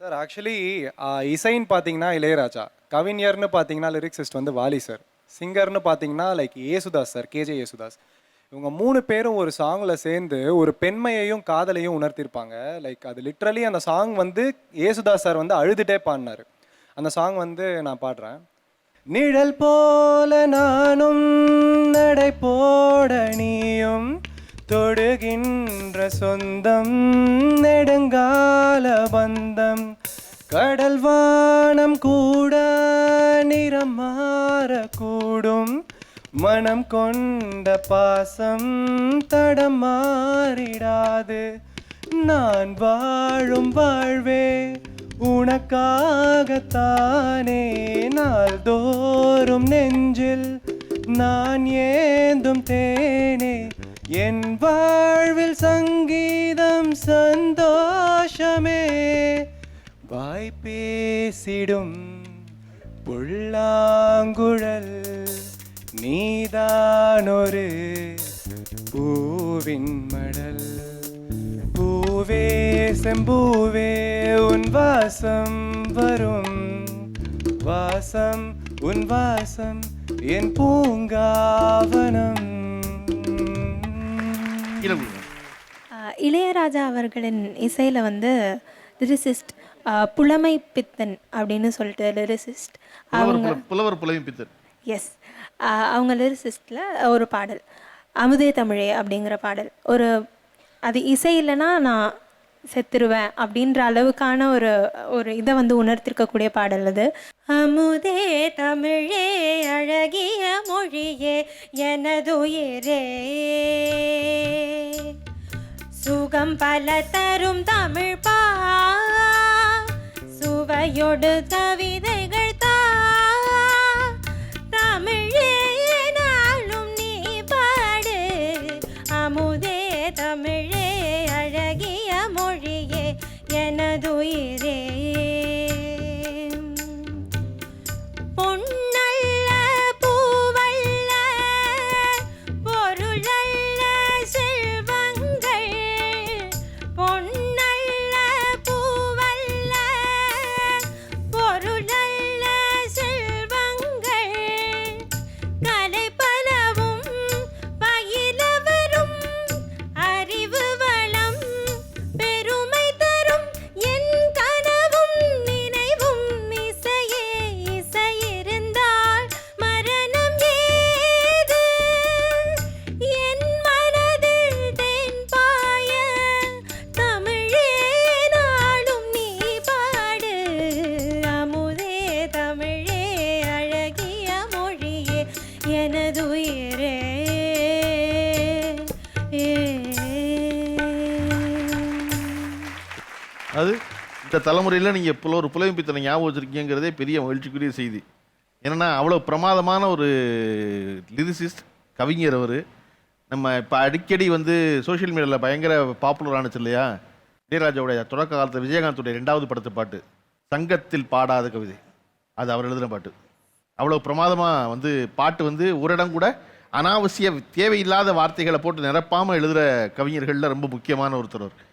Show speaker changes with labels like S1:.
S1: Sir actually இசைன்னு பார்த்தீங்கன்னா இளையராஜா. கவிஞர்னு பார்த்தீங்கன்னா லிரிக்ஸிஸ்ட் வந்து வாலி சார் சிங்கர்னு பார்த்தீங்கன்னா like Yesudas sir KJ Yesudas. இவங்க மூணு பேரும் ஒரு சாங்கில் சேர்ந்து ஒரு பெண்மையையும் காதலையும் உணர்த்திருப்பாங்க. லைக் அது லிட்ரலி அந்த சாங் வந்து ஏசுதாஸ் சார் வந்து அழுதுட்டே பாடினார். அந்த சாங் வந்து நான் பாடுறேன். நிழல் போல நானும் நீயும் தொடுகின்ற சொந்தம் நெடுங்கால பந்தம். கடல் வானம் கூட நிறம் மாறக்கூடும் மனம் கொண்ட பாசம் தடம் மாறிடாது. நான் வாழும் வாழ்வே உனக்காகத்தானே. நாள்தோறும் நெஞ்சில் நான் ஏந்தும் தேனே என் வாழ்வில் சங்கீதம் சந்தோஷமே. வாய்ப்பேசிடும் புல்லாங்குழல் நீதானொரு பூவின் மடல். பூவே செம்பூவே உன் வாசம் வரும். வாசம் உன் வாசம் என் பூங்காவனம்.
S2: இளையராஜா அவர்களின் இசையில் வந்து லிரிசிஸ்ட் புலமை பித்தன் அப்படின்னு சொல்லிட்டு லிரிசிஸ்ட் அவங்க
S3: புல- புலவர் புலமையும் பித்தர்
S2: எஸ். அவங்க லிரிசிஸ்டில் ஒரு பாடல் அமுதே தமிழே அப்படிங்கிற பாடல். ஒரு அது இசை இல்லைன்னா நான் செத்துருவேன் அப்படின்ற அளவுக்கான ஒரு ஒரு இதை வந்து உணர்த்திருக்கக்கூடிய பாடல் அது. அமுதே தமிழே அழகிய மொழியே எனதுயிரே. சுகம் பல தரும் தமிழ் பா சுவையொடு கவிதைகள் தா. தமிழே நாளும் நீ பாடு அமுதே தமிழே அழகிய மொழியே எனதுயிரே.
S3: அது இந்த தலைமுறையில் நீங்கள் எப்போ ஒரு பித்தனை ஞாபகம் வச்சுருக்கீங்கிறதே பெரிய மகிழ்ச்சிக்குரிய செய்தி. என்னென்னா அவ்வளோ பிரமாதமான ஒரு லிரிசிஸ்ட் கவிஞர் அவர். நம்ம இப்போ அடிக்கடி வந்து சோஷியல் மீடியாவில் பயங்கர பாப்புலர் ஆனுச்சு இல்லையா? இளையராஜாவுடைய தொடக்க காலத்தில் விஜயகாந்துடைய ரெண்டாவது படத்து பாட்டு சங்கத்தில் பாடாத கவிதை. அது அவர் எழுதின பாட்டு. அவ்வளோ பிரமாதமாக வந்து பாட்டு வந்து ஒரு இடம் கூட அனாவசிய தேவையில்லாத வார்த்தைகளை போட்டு நிரப்பாமல் எழுதுகிற கவிஞர்களில் ரொம்ப முக்கியமான ஒருத்தர் அவர்.